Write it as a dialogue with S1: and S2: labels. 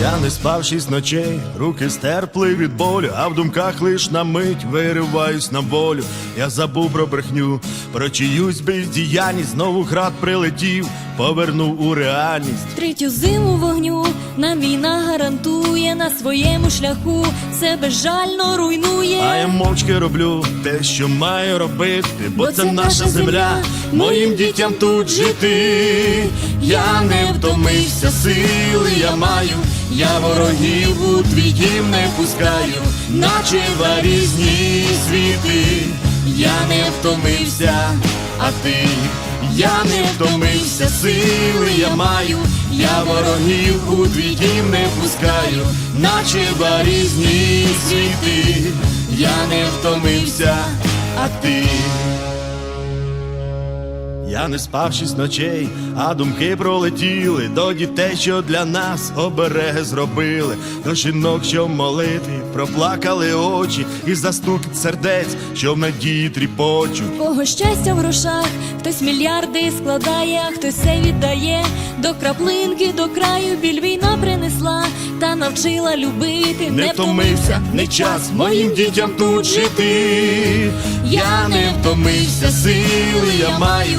S1: Я не спав шість ночей, руки стерпли від болю, а в думках лиш на мить вириваюсь на волю. Я забув про брехню, про чиюсь бездіяльність, знову град прилетів, повернув у реальність.
S2: Третю зиму вогню нам війна гарантує на своєму шляху, все безжально руйнує.
S1: А я мовчки роблю те, що маю робити, бо,
S2: Бо
S1: це,
S2: це
S1: наша земля, моїм дітям тут жити. Я не втомився, сили я маю, я ворогів у твій дім не пускаю, наче два різні світи. Я не втомився, а ти, я не втомився, сили я маю, я ворогів у твій дім не пускаю, наче два різні світи. Я не втомився, а ти. Я не спав шість ночей, а думки пролетіли до дітей, що для нас обереги зробили, до жінок, що в молитві проплакали очі, і застукіт сердець, що в надії тріпочуть.
S2: Кого щастя в грошах, хтось мільярди складає, а хтось все віддає. До краплинки, до краю біль війна принесла та навчила любити.
S1: Не втомився, не час моїм дітям тут жити. Я не втомився, сили я маю,